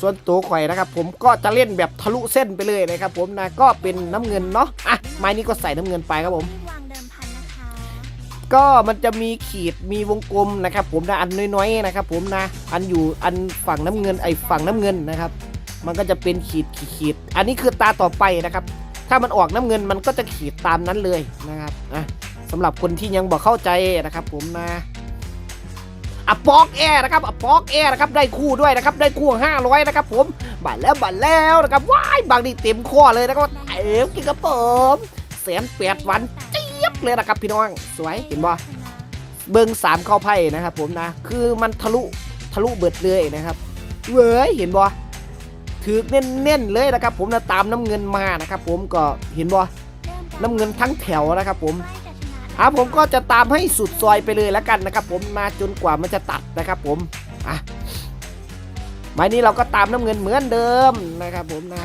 ส่วนตัวข่อยนะครับผมก็จะเล่นแบบทะลุเส้นไปเลยนะครับผมนะก็เป็นน้ำเงินเนาะอะไม้นี้ก็ใส่น้ำเงินไปครับผมก็มันจะมีขีดมีวงกลมนะครับ ผมนะอันน้อยๆนะครับผมนะอันอยู่อันฝั่งน้ำเงินไอ้ฝั่งน้ำเงินนะครับ มันก็จะเป็นขีดขีดขีด อันนี้คือตาต่อไปนะครับ ถ้ามันออกน้ำเงินมันก็จะขีดตามนั้นเลยนะครับอะสำหรับคนที่ยังบอกเข้าใจนะครับ ผมนะ อะปอกแอร์นะครับอะปอกแอร์นะครับได้คู่ด้วยนะครับได้คู่ 500 นะครับผมบัตรแล้วบัตรแล้วนะครับว้ายบางนี่เต็มข้อเลยนะครับเอ๋กินกระผมแสนแปดวันเจี๊ยบเลยนะครับพี่น้องสวยเห็นบ่เบิ้งสามเข้าไพ่นะครับผมนะคือมันทะลุทะลุเบิดเลยนะครับเว้ยเห็นบ่ถือเน้นๆเลยนะครับ ผมนะตามน้ำเงินมานะครับ ผมก็เห็นบ่น้ำเงินทั้งแถวนะครับ ผม อะผมก็จะตามให้สุดซอยไปเลยแล้วกันนะครับ ผมมาจนกว่ามันจะตัดนะครับ ผมอะไม้นี้เราก็ตามน้ำเงินเหมือนเดิมนะครับผมนะ